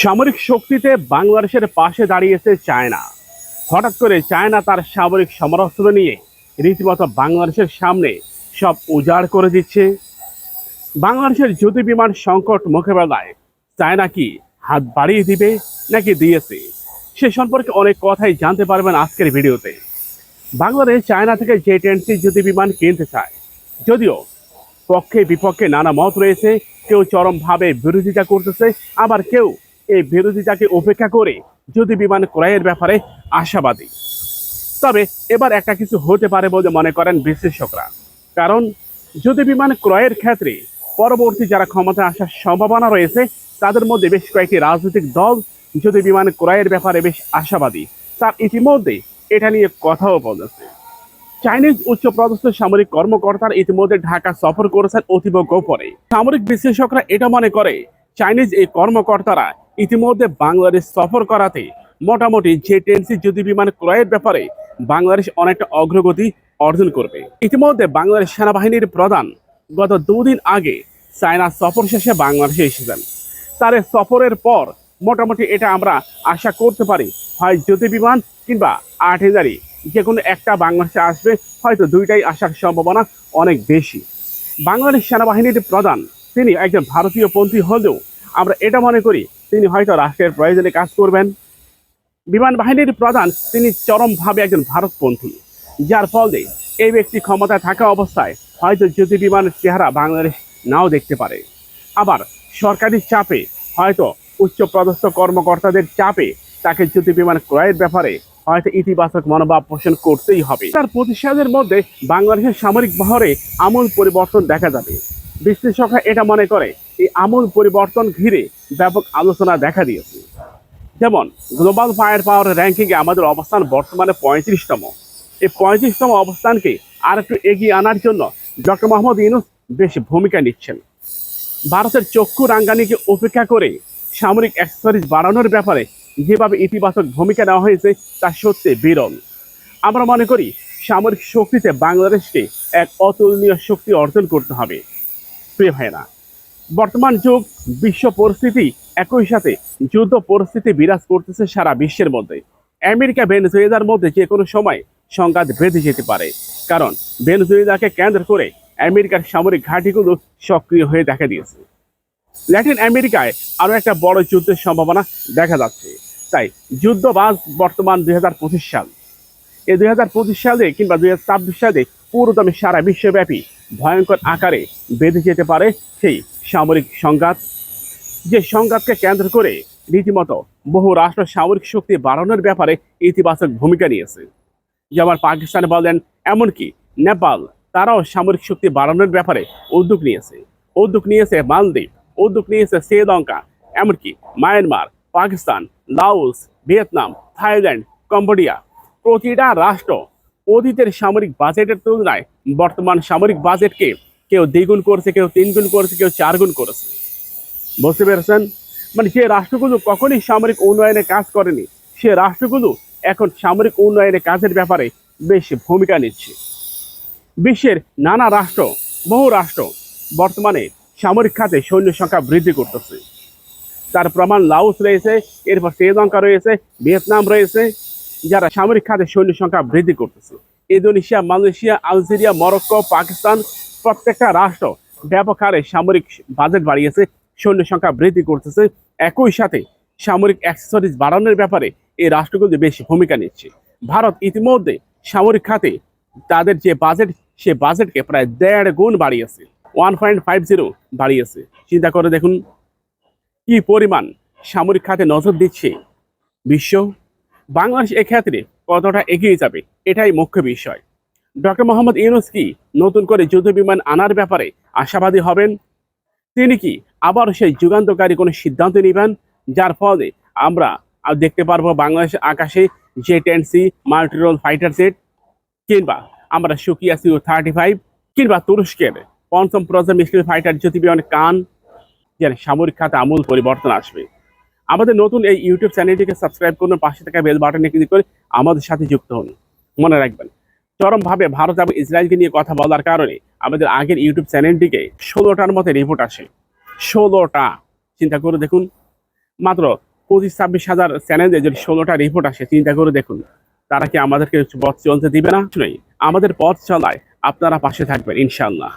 সামরিক শক্তিতে বাংলাদেশের পাশে দাঁড়িয়েছে চায়না। হঠাৎ করে চায়না তার সামরিক সমরাস্ত্র নিয়ে রীতিমতো বাংলাদেশের সামনে সব উজাড় করে দিচ্ছে। বাংলাদেশের যুদ্ধ বিমান সংকট মোকাবেলায় চায়না কি হাত বাড়িয়ে দিবে নাকি দিয়েছে? সে সম্পর্কে অনেক কথাই জানতে পারবেন আজকের ভিডিওতে। বাংলাদেশ চায়না থেকে জে টেনসি যুদ্ধ বিমান কিনতে চায়, যদিও পক্ষে বিপক্ষে নানা মত রয়েছে, কেউ চরমভাবে বিরোধিতা করতেছে, আবার কেউ এই বিরোধিতাকে উপেক্ষা করে যদি বিমান ক্রয়ের ব্যাপারে আশাবাদী। তবে এবার একটা কিছু হতে পারে বলে মনে করেন বিশ্লেষকরা। কারণ যদি বিমান ক্রয়ের ক্ষেত্রে পরবর্তী যারা ক্ষমতা আসার সম্ভাবনা রয়েছে, তাদের মধ্যে বেশ কয়েকটি রাজনৈতিক দল যদি বিমান ক্রয়ের ব্যাপারে বেশ আশাবাদী, তার ইতিমধ্যে এটা নিয়ে কথাও বলেছে। চাইনিজ উচ্চপদস্থ সামরিক কর্মকর্তারা ইতিমধ্যে ঢাকা সফর করেছেন অতীব গোপনে। সামরিক বিশ্লেষকরা এটা মনে করে, চাইনিজ এই কর্মকর্তারা ইতিমধ্যে বাংলাদেশ সফর করাতে মোটামুটি যে টেনসি যুদ্ধ বিমান ক্রয়ের ব্যাপারে বাংলাদেশ অনেকটা অগ্রগতি অর্জন করবে। ইতিমধ্যে বাংলাদেশ সেনাবাহিনীর প্রধান গত দুদিন আগে চায়না সফর শেষে বাংলাদেশে এসেছেন তার সফরের পর মোটামুটি এটা আমরা আশা করতে পারি, হয় যুদ্ধ বিমান কিংবা আর্টিলারি যে কোনো একটা বাংলাদেশে আসবে, হয়তো দুইটাই আসার সম্ভাবনা অনেক বেশি। বাংলাদেশ সেনাবাহিনীর প্রধান, তিনি একজন ভারতীয় পন্থী হলেও আমরা এটা মনে করি তিনি হয়তো রাষ্ট্রের প্রয়োজনে কাজ করবেন। বিমান বাহিনীর প্রধান তিনি চরমভাবে একজন ভারতপন্থী যার ফলে এই ব্যক্তি ক্ষমতায় থাকা অবস্থায় হয়তো যদি বিমানের চেহারা বাংলাদেশ নাও দেখতে পারে। আবার সরকারি চাপে হয়তো উচ্চপদস্থ কর্মকর্তাদের চাপে তাকে যুদ্ধ বিমান ক্রয়ের ব্যাপারে হয়তো ইতিবাচক মনোভাব পোষণ করতেই হবে। তার প্রতিষ্ঠানের মধ্যে বাংলাদেশের সামরিক বহরে আমূল পরিবর্তন দেখা যাবে। বিশ্লেষকরা এটা মনে করে, এই আমূল পরিবর্তন ঘিরে ব্যাপক আলোচনা দেখা দিয়েছে। যেমন গ্লোবাল ফায়ার পাওয়ার র্যাঙ্কিংয়ে আমাদের অবস্থান বর্তমানে পঁয়ত্রিশতম। এই পঁয়ত্রিশতম অবস্থানকে আর একটু এগিয়ে আনার জন্য ডক্টর মোহাম্মদ ইউনুস বেশ ভূমিকা নিচ্ছেন। ভারতের চক্ষু রাঙ্গানিকে উপেক্ষা করে সামরিক অ্যাক্সেসরিজ বাড়ানোর ব্যাপারে যেভাবে ইতিবাচক ভূমিকা নেওয়া হয়েছে, তা সত্যি বিরল। আমরা মনে করি, সামরিক শক্তিতে বাংলাদেশকে এক অতুলনীয় শক্তি অর্জন করতে হবে। প্রিয় ভাইরা বর্তমান যুগ, বিশ্ব পরিস্থিতি একই সাথে যুদ্ধ পরিস্থিতি বিরাজ করতেছে সারা বিশ্বের মধ্যে। আমেরিকা ভেনেজুয়েলার মধ্যে যে কোনো সময় সংঘাত বেঁধে যেতে পারে। কারণ ভেনেজুয়েলাকে কেন্দ্র করে আমেরিকার সামরিক ঘাঁটিগুলো সক্রিয় হয়ে দেখা দিয়েছে। ল্যাটিন আমেরিকায় আরও একটা বড় যুদ্ধের সম্ভাবনা দেখা যাচ্ছে। তাই যুদ্ধবাজ বর্তমান দুই হাজার পঁচিশ সাল। এই দুই হাজার পঁচিশ সালে কিংবা দুই হাজার ছাব্বিশ সালে পুরোদমে সারা বিশ্বব্যাপী ভয়ঙ্কর আকারে বেঁধে যেতে পারে সেই সামরিক সংঘাত, যে সংঘাতকে কেন্দ্র করে রীতিমতো বহু রাষ্ট্র সামরিক শক্তি বাড়ানোর ব্যাপারে ইতিবাচক ভূমিকা নিয়েছে। যেমন পাকিস্তান বলেন, এমনকি নেপাল, তারাও সামরিক শক্তি বাড়ানোর ব্যাপারে উদ্যোগ নিয়েছে। উদ্যোগ নিয়েছে মালদ্বীপ, উদ্যোগ নিয়েছে শ্রীলঙ্কা, এমনকি Myanmar, Pakistan, Laos, Vietnam, Thailand, Cambodia. প্রতিটা রাষ্ট্র অতীতের সামরিক বাজেটের তুলনায় বর্তমান সামরিক বাজেটকে কেউ দ্বিগুণ করছে, কেউ তিনগুণ করেছে, কেউ চারগুণ করেছে। বুঝতে পেরেছেন? মানে যে রাষ্ট্রগুলো কখনই সামরিক উন্নয়নে কাজ করেনি। সে রাষ্ট্রগুলো এখন সামরিক উন্নয়নের কাজের ব্যাপারে বেশ ভূমিকা নিচ্ছে। বিশ্বের নানা রাষ্ট্র, বহু রাষ্ট্র বর্তমানে সামরিক খাতে সৈন্য সংখ্যা বৃদ্ধি করতেছে। তার প্রমাণ লাউস রয়েছে, এরপর শ্রীলঙ্কা রয়েছে, ভিয়েতনাম রয়েছে, যারা সামরিক খাতে সৈন্য সংখ্যা বৃদ্ধি করতেছে। Indonesia, Malaysia, Algeria, Morocco, Pakistan প্রত্যেকটা রাষ্ট্র ব্যাপক হারে সামরিক বাজেট বাড়িয়েছে, সৈন্য সংখ্যা বৃদ্ধি করতেছে। একই সাথে সামরিক অ্যাক্সেসরিজ বাড়ানোর ব্যাপারে এই রাষ্ট্রগুলো বেশ ভূমিকা নিচ্ছে। ভারত ইতিমধ্যে সামরিক খাতে তাদের যে বাজেট সে বাজেটকে প্রায় দেড় গুণ বাড়িয়েছে ওয়ান পয়েন্ট ফাইভ জিরো বাড়িয়েছে। চিন্তা করে দেখুন কি পরিমাণ সামরিক খাতে নজর দিচ্ছে বিশ্ব। বাংলাদেশ এক্ষেত্রে কতটা এগিয়ে যাবে, এটাই মুখ্য বিষয়। ডক্টর মোহাম্মদ ইউনুস কি নতুন করে যুদ্ধ বিমান আনার ব্যাপারে আশাবাদী হবেন? তিনি কি আবার সেই যুগান্তকারী কোনো সিদ্ধান্ত নেবেন? যার ফলে আমরা দেখতে পারব বাংলাদেশ আকাশে J ten C multirole fighter set কিংবা আমরা সুকিয়া সিউ থার্টি ফাইভ, কিংবা তুরস্কের পঞ্চম প্রজন্ম স্টিল ফাইটার জ্যোতি বিমান কান যেন সামরিক খাতে আমূল পরিবর্তন আসবে। আমাদের নতুন এই ইউটিউব চ্যানেলটিকে সাবস্ক্রাইব করুন, পাশে থাকা বেল বাটনে ক্লিক করে আমাদের সাথে যুক্ত হন। মনে রাখবেন চরমভাবে ভারত এবং ইসরায়েলকে নিয়ে কথা বলার কারণে আমাদের আগের ইউটিউব চ্যানেলটিকে ষোলোটার মতো রিপোর্ট আসে। ষোলোটা। চিন্তা করে দেখুন। মাত্র পঁচিশ ছাব্বিশ হাজার চ্যানেলে যদি ষোলোটা রিপোর্ট আসে, চিন্তা করে দেখুন। তারা কি আমাদেরকে পথ চলতে দিবে না? আমাদের পথ চলায় আপনারা পাশে থাকবেন ইনশাল্লাহ